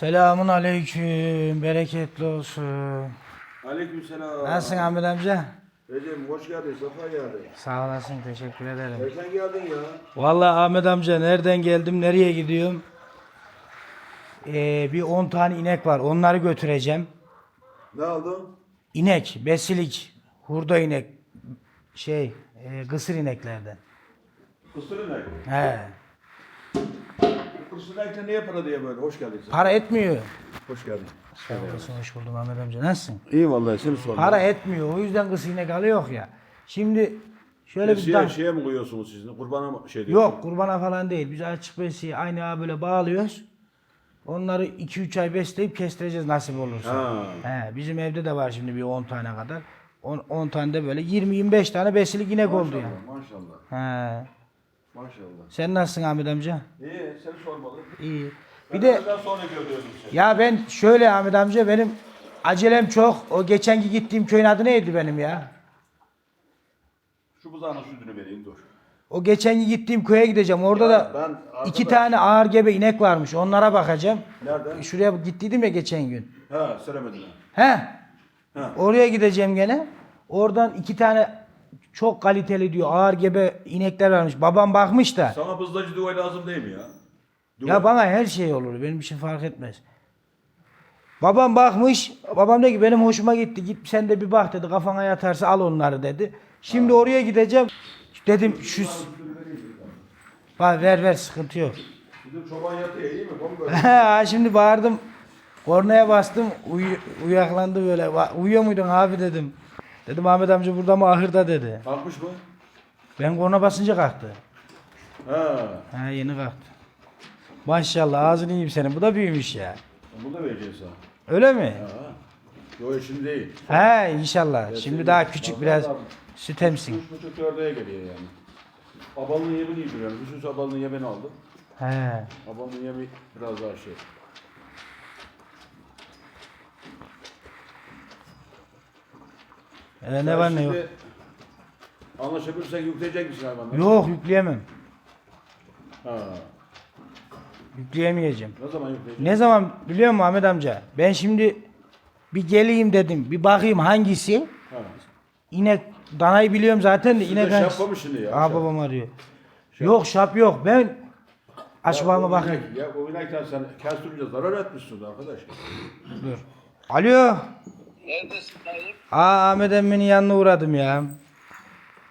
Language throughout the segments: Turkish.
Selamun aleyküm. Bereketli olsun. Aleykümselam. Nasılsın Ahmet amca? Recep hoş geldin, sefa geldin. Sağ olasın. Teşekkür ederim. Nereden geldin ya? Vallahi Ahmet amca nereden geldim, nereye gidiyorum? Ee, bir 10 tane inek var. Onları götüreceğim. Ne aldın? İnek, besilik, hurda inek, şey, e, kısır ineklerden. Kısır inek. He. İnekte niye para diye böyle? Hoş geldin. Para etmiyor. Hoş geldin. Sağ olasın, hoş buldum Ahmet amca. Nasılsın? İyi vallahi seni sorma. Para etmiyor. O yüzden kısır inek alıyor ya. Şimdi şöyle bir Şeye, dan- şeye mi koyuyorsunuz siz? Kurbana mı şey diyor? Yok kurbana falan değil. Biz açık besiye aynı ağa böyle bağlıyoruz. Onları 2-3 ay besleyip kestireceğiz nasip olursa. Ha. He, bizim evde de var şimdi bir 10 tane kadar. 10, 10 tane de böyle 20-25 tane besilik inek oldu yani. maşallah. He. Maşallah. Sen nasılsın Ahmet amca? İyi, seni sormalı. İyi. Ben Bir de sonra görüyordum seni. ya ben şöyle Ahmet amca benim acelem çok. O geçenki gittiğim köyün adı neydi benim ya? Şu buzağının sütünü vereyim dur. O geçenki gittiğim köye gideceğim. Orada Ya da ben iki tane ağır gebe inek varmış. Onlara bakacağım. Nerede? Şuraya gittiydim ya geçen gün. Ha, Seremedi'ne. He. Ha. Oraya gideceğim gene. Oradan iki tane çok kaliteli diyor ağır gebe inekler varmış. Babam bakmış da. Sana bızdacı duvar lazım değil mi ya? Duvar. Ya bana her şey olur. Benim için fark etmez. Babam bakmış. Babam dedi ki benim hoşuma gitti. Git sen de bir bak dedi. Kafana yatarsa al onları dedi. Şimdi oraya gideceğim. Dedim şu... Bak ver ver sıkıntı yok. Bizim çoban yatıyor iyi mi? Ha, Şimdi bağırdım. Kornaya bastım. Uyu, uyaklandı böyle. Uyuyor muydun abi dedim. Dedim Ahmet amca burada mı ahırda dedi. Kalkmış mı? Ben korna basınca kalktı. Ha. Ha yeni kalktı. Maşallah ağzını yiyeyim senin. Bu da büyümüş ya. Bunu da vereceğiz sana. Öyle mi? Ha. Yok şimdi değil. He inşallah. Şimdi daha küçük biraz süt emsin. Üç buçuk dördeye geliyor yani. Abalının yemini yediriyorum. Bütün abalının yemini aldım. He. Abalının yemi biraz daha şey. Ee, ne var ne yok. Şimdi Anlaşabilirsek yükleyecek misin hayvanları? Yok yükleyemem. Ha. Yükleyemeyeceğim. Ne zaman yükleyecek? Ne zaman biliyor musun Ahmet amca? Ben şimdi bir geleyim dedim. Bir bakayım hangisi. Ha. İnek danayı biliyorum zaten de Siz inek şap hangisi. mı şimdi ya? Aa Şap. babam arıyor. Yok şap yok. Ben aç Ya bağıma bakayım. inek- Ya bu inekten sen kestirünce zarar etmişsin arkadaş. Dur. Alo. Neredesin dayı? Aa Ahmet emminin yanına uğradım ya.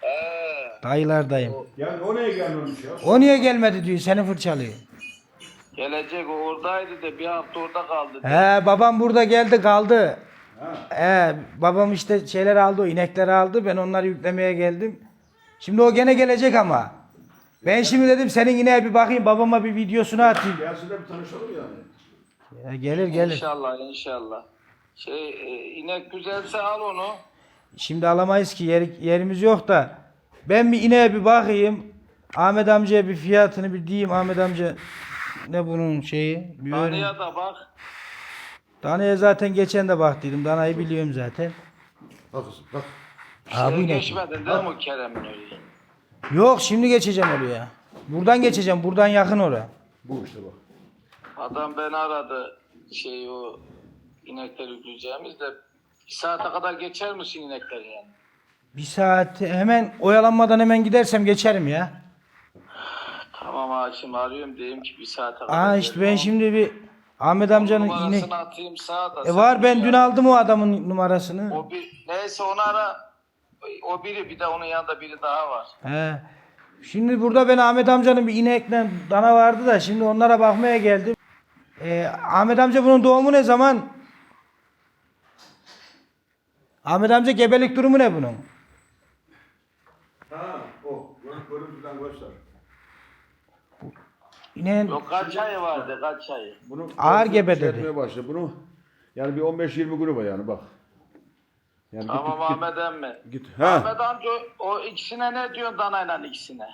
Ee, Dayılardayım. Yani o neye gelmemiş ya? O niye gelmedi diyor seni fırçalıyor. gelecek o oradaydı da bir hafta orada kaldı. He babam burada geldi kaldı. Ha. He babam işte şeyler aldı o inekleri aldı ben onları yüklemeye geldim. Şimdi o gene gelecek ama. Ben şimdi dedim senin ineğe bir bakayım babama bir videosunu atayım. Gelsin de bir tanışalım yani. Ya gelir gelir. İnşallah inşallah. Şey e, inek güzelse al onu. Şimdi alamayız ki yer, yerimiz yok da. Ben bir ineğe bir bakayım. Ahmet amcaya bir fiyatını bir diyeyim Ahmet amca. Ne bunun şeyi? Bir Danaya da bak. Danaya zaten geçen de baktıydım. Danayı biliyorum zaten. Bak bak. Aa, bu Şey geçmedin değil mi o Kerem'in orayı? Yok şimdi geçeceğim oraya. Buradan geçeceğim. Buradan yakın oraya. Bu işte bak. Adam beni aradı. Şey o inekleri yükleyeceğimiz de bir saate kadar geçer misin inekleri yani? Bir saat hemen oyalanmadan hemen gidersem geçerim ya. Tamam Hakim arıyorum diyeyim ki bir saate kadar. Aa işte ben şimdi bir Ahmet amcanın Numarasını inek... atayım sağa da. E sen var ben şey dün yap. aldım o adamın numarasını. O bir neyse onu ara. O biri bir de onun yanında biri daha var. He. Şimdi burada ben Ahmet amcanın bir inekle dana vardı da şimdi onlara bakmaya geldim. Ee, Ahmet amca bunun doğumu ne zaman? Ahmet amca gebelik durumu ne bunun? Ha o. Görüntü, görüntüden göster. İneğin Yok kaç ayı vardı kaç ayı? Bunu Ağır gebe şey dedi. etmeye başladı. Bunu yani bir 15-20 günü var yani bak. Yani Tamam git, git, Ahmet emmi. git. Ha. Ahmet amca o ikisine ne diyorsun danayla ikisine?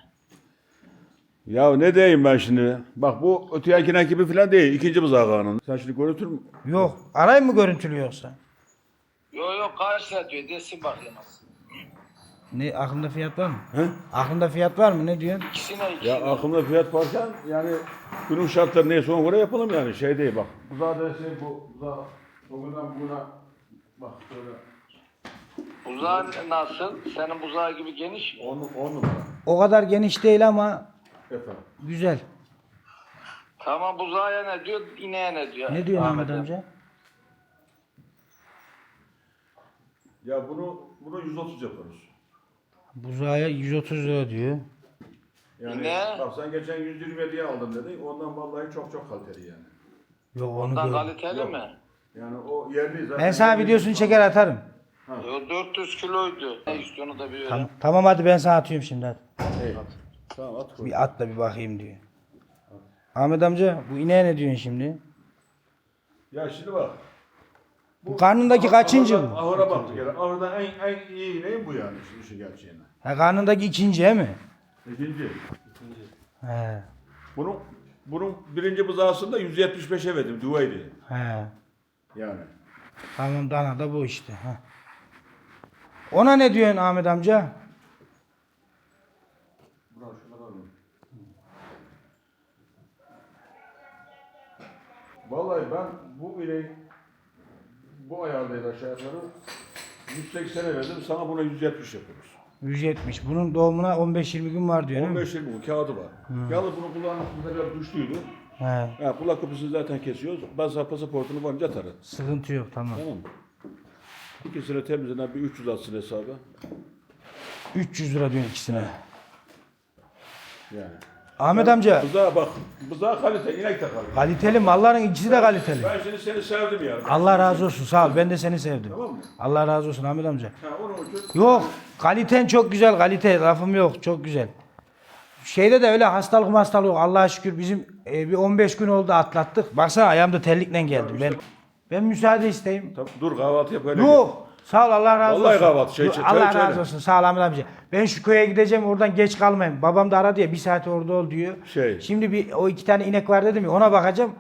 Ya ne diyeyim ben şimdi? Bak bu öteyekine gibi falan değil. İkinci buzağının. Sen şimdi görüntür mü? yok. Arayayım mı görüntülü yoksa? Yok yok kaç lira diyor desin bakayım. Ne aklında fiyat var mı? He? Aklında fiyat var mı? Ne diyorsun? İkisine ikisine. Ya aklımda fiyat varken yani günün şartları neyse ona göre yapalım yani şey değil bak. Buzağı dersin bu buzağı bugünden bugüne bak şöyle Buzağın nasıl? Senin buzağı gibi geniş mi? 10 10 numara. O kadar geniş değil ama Efendim. güzel. Tamam buzağa ne diyor, ineğe ne diyor? Ne diyorsun Ahmet amca? Ya bunu bunu 130 yaparız. Buzağa 130 lira diyor. Yani Ne? bak sen geçen 120 diye aldın dedin. Ondan vallahi çok çok kaliteli yani. Yok onu Ondan gör. kaliteli Yok. mi? Yani o yerli zaten. Ben sana videosunu çeker atarım. Yo, 400 kiloydu. Ne istiyorsun da bir öyle. Tamam, tamam hadi ben sana atıyorum şimdi hadi. Hey. Tamam at koy. Bir at da bir bakayım diyor. Ahmet amca bu ineğe ne diyorsun şimdi? Ya şimdi bak. Bu karnındaki kaçıncı ahıra, bu? Ahıra baktık yani. Ahırda en, en iyi ineğin bu yani şimdi işin gerçeğine. Ha, karnındaki ikinci he mi? İkinci. He. Bunun bunun birinci bızağısında 175'e verdim. Duvaydı. He. Yani. Tamam dana da bu işte. Ha. Ona ne diyorsun Ahmet amca? Vallahi ben bu ineği bu ayardaydı aşağı yukarı 180'e verdim. Sana buna 170 yapıyoruz. 170. Bunun doğumuna 15-20 gün var diyor değil mi? 15 20 bu kağıdı var. Yalnız bunu kulağımızda biraz düştüydü. He. Ha, kulak kapısını zaten kesiyoruz. Sana pasaportunu varınca atarım. Sıkıntı yok tamam. Tamam mı? İkisine temizlenen bir 300 atsın hesabı. 300 lira diyorsun ikisine. Yani. Ahmet amca Bızağa bak. Bızağa kalite, inek de kalite. kaliteli malların ikisi de kaliteli. Ben şimdi seni sevdim yani. Allah razı olsun sağ ol ben de seni sevdim. Tamam mı? Allah razı olsun Ahmet amca. Ha, onun için Yok kaliten çok güzel kalite lafım yok çok güzel. Şeyde de öyle hastalık hastalık yok Allah'a şükür bizim e, bir 15 gün oldu atlattık. Baksana ayağımda terlikle geldim ben. Ben müsaade isteyeyim. Tamam, dur kahvaltı yap öyle. Yok. Sağ ol Allah razı Vallahi olsun. kahvaltı, şey, çay Allah içelim. razı olsun. Sağ ol Ahmet amca. Ben şu köye gideceğim oradan geç kalmayayım. Babam da aradı ya bir saat orada ol diyor. Şey. Şimdi bir o iki tane inek var dedim ya ona bakacağım.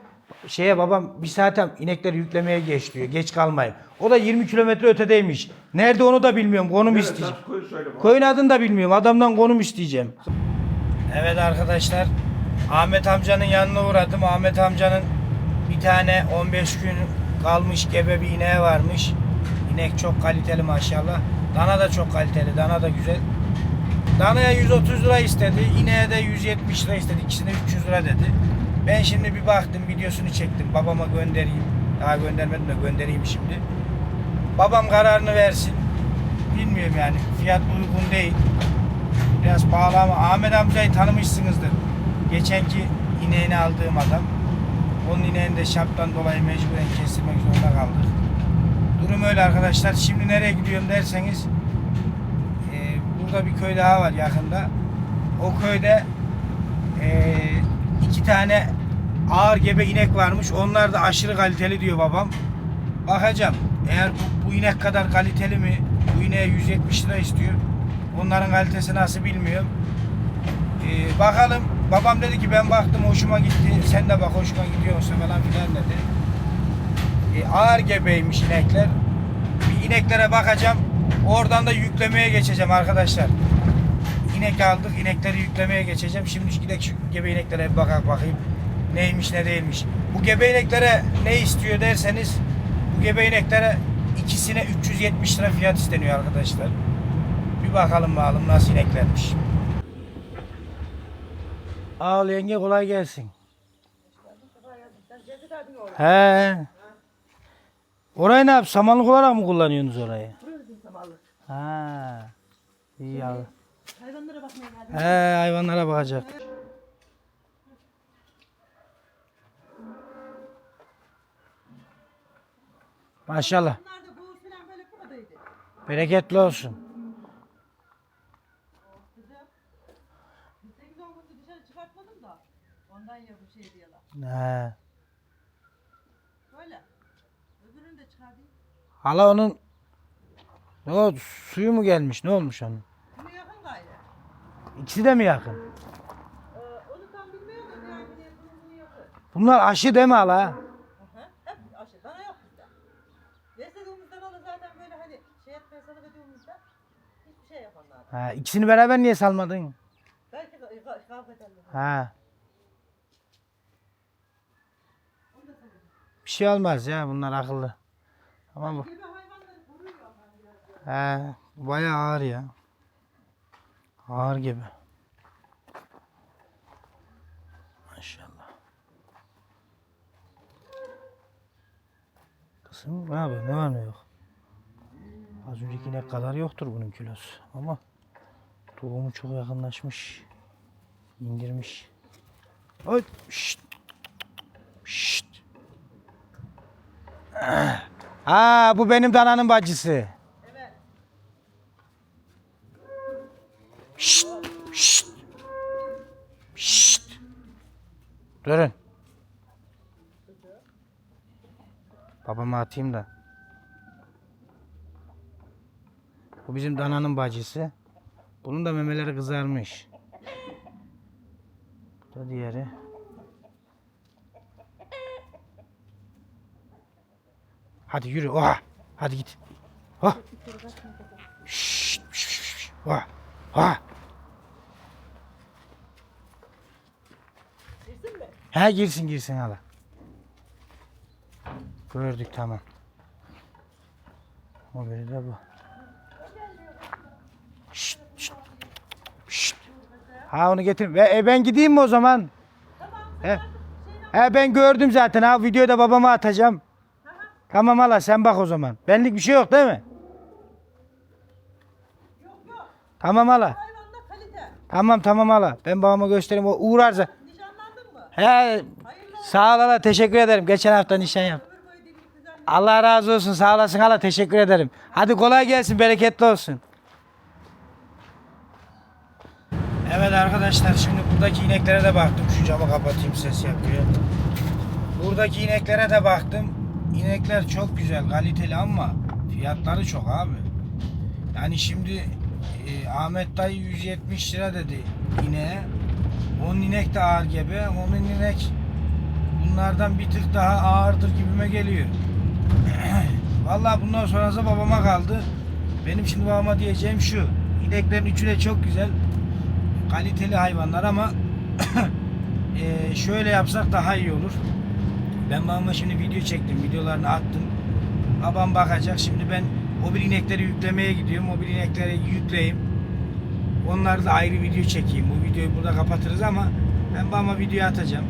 Şeye babam bir saate inekleri yüklemeye geç diyor. Geç kalmayayım. O da 20 kilometre ötedeymiş. Nerede onu da bilmiyorum. Konum isteyeceğim. koy söyle bana. Koyun adını da bilmiyorum. Adamdan konum isteyeceğim. Evet arkadaşlar. Ahmet amcanın yanına uğradım. Ahmet amcanın bir tane 15 gün kalmış gebe bir ineği varmış. İnek çok kaliteli maşallah. Dana da çok kaliteli. Dana da güzel. Danaya 130 lira istedi. İneğe de 170 lira istedi. İkisine 300 lira dedi. Ben şimdi bir baktım videosunu çektim. Babama göndereyim. Daha göndermedim de göndereyim şimdi. Babam kararını versin. Bilmiyorum yani. Fiyat uygun değil. Biraz pahalı ama Ahmet amcayı tanımışsınızdır. Geçenki ineğini aldığım adam. Onun ineğini de şaptan dolayı mecburen kestirmek zorunda kaldık. Durum öyle arkadaşlar. Şimdi nereye gidiyorum derseniz e, burada bir köy daha var yakında. O köyde e, iki tane ağır gebe inek varmış. Onlar da aşırı kaliteli diyor babam. Bakacağım. Eğer bu, bu inek kadar kaliteli mi? Bu ineğe 170 lira istiyor. Onların kalitesi nasıl bilmiyorum. Ee, bakalım. Babam dedi ki ben baktım hoşuma gitti. Sen de bak hoşuma gidiyorsa falan filan dedi. Ee, ağır gebeymiş inekler. Bir ineklere bakacağım. Oradan da yüklemeye geçeceğim arkadaşlar. İnek aldık. inekleri yüklemeye geçeceğim. Şimdi gidek şu gebe ineklere bir bakak bakayım. Neymiş ne değilmiş. Bu gebe ineklere ne istiyor derseniz bu gebe ineklere ikisine 370 lira fiyat isteniyor arkadaşlar. Bir bakalım bakalım nasıl ineklermiş. Al yenge kolay gelsin. He. Orayı ne yap? Samanlık olarak mı kullanıyorsunuz orayı? Ha. İyi ya. Hayvanlara bakmaya geldim. He hayvanlara bakacak. Maşallah. Bereketli olsun. Kızım. 8-10 gündür dışarı çıkartmadım da. Ondan ya bu şey diyorlar. He. Böyle. Öbürünü de çıkartayım. Hala onun ne oldu? Suyu mu gelmiş? Ne olmuş onun? Bunu yakın gayrı. İkisi de mi yakın? Ee, onu tam bilmiyorum da yani bir de bunun bunu yakın. Bunlar aşı değil mi hala? Hep aşı. Dana yok bizde. Beslediğimizden zaten böyle hani şey etmeye ediğimizde hiçbir şey yapanlar. Ha, ikisini beraber niye salmadın? Belki ka- ka- kavga ederler. Ha. Bir şey olmaz ya bunlar akıllı. Ama bu. He, bayağı ağır ya. Ağır gibi. Maşallah. Kızım ne yapıyor? Ne var ne yok? Az önceki ne kadar yoktur bunun kilosu. Ama doğumu çok yakınlaşmış. İndirmiş. Oy, şşt. Şşt. Ha bu benim dananın bacısı. Evet. Şşt, şşt. Şşt. Durun. Babama atayım da. Bu bizim dananın bacısı. Bunun da memeleri kızarmış. Bu da diğeri. Hadi yürü. Oha. Hadi git. Oh. Şşt, şşt, şşt, şşt. Oha. Oha. He girsin girsin hala. Gördük tamam. O biri de bu. Şşt, şşt, şşt. Ha onu getir. Ve e, ben gideyim mi o zaman? He. He ben gördüm zaten. Ha videoyu da babama atacağım. Tamam hala sen bak o zaman. Benlik bir şey yok değil mi? Yok yok. Tamam hala. Hayvanda kalite. Tamam tamam hala. Ben babama göstereyim. O uğrarsa. Nişanlandın mı? He Hayırlı sağ ol hala teşekkür ederim. Geçen hafta nişan yaptım. Allah razı olsun. Sağ olasın hala. Teşekkür ederim. Hadi kolay gelsin. Bereketli olsun. Evet arkadaşlar şimdi buradaki ineklere de baktım. Şu camı kapatayım ses yapıyor. Buradaki ineklere de baktım. İnekler çok güzel, kaliteli ama fiyatları çok abi. Yani şimdi e, Ahmet dayı 170 lira dedi ineğe. Onun inek de ağır gebe. Onun inek bunlardan bir tık daha ağırdır gibime geliyor. Vallahi bundan sonrası babama kaldı. Benim şimdi babama diyeceğim şu. İneklerin üçü de çok güzel. Kaliteli hayvanlar ama eee, şöyle yapsak daha iyi olur. Ben babama şimdi video çektim. Videolarını attım. Babam bakacak. Şimdi ben o bir inekleri yüklemeye gidiyorum. O bir inekleri yükleyeyim. Onları da ayrı video çekeyim. Bu videoyu burada kapatırız ama ben babama video atacağım.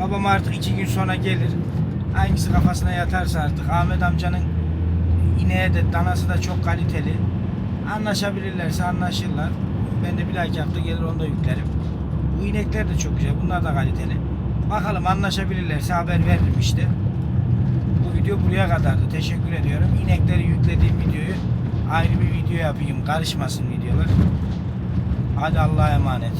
Babam artık iki gün sonra gelir. Hangisi kafasına yatarsa artık. Ahmet amcanın ineğe de danası da çok kaliteli. Anlaşabilirlerse anlaşırlar. Ben de bir dahaki hafta gelir onu da yüklerim. Bu inekler de çok güzel. Bunlar da kaliteli. Bakalım anlaşabilirlerse haber veririm işte. Bu video buraya kadardı. Teşekkür ediyorum. İnekleri yüklediğim videoyu ayrı bir video yapayım. Karışmasın videolar. Hadi Allah'a emanet.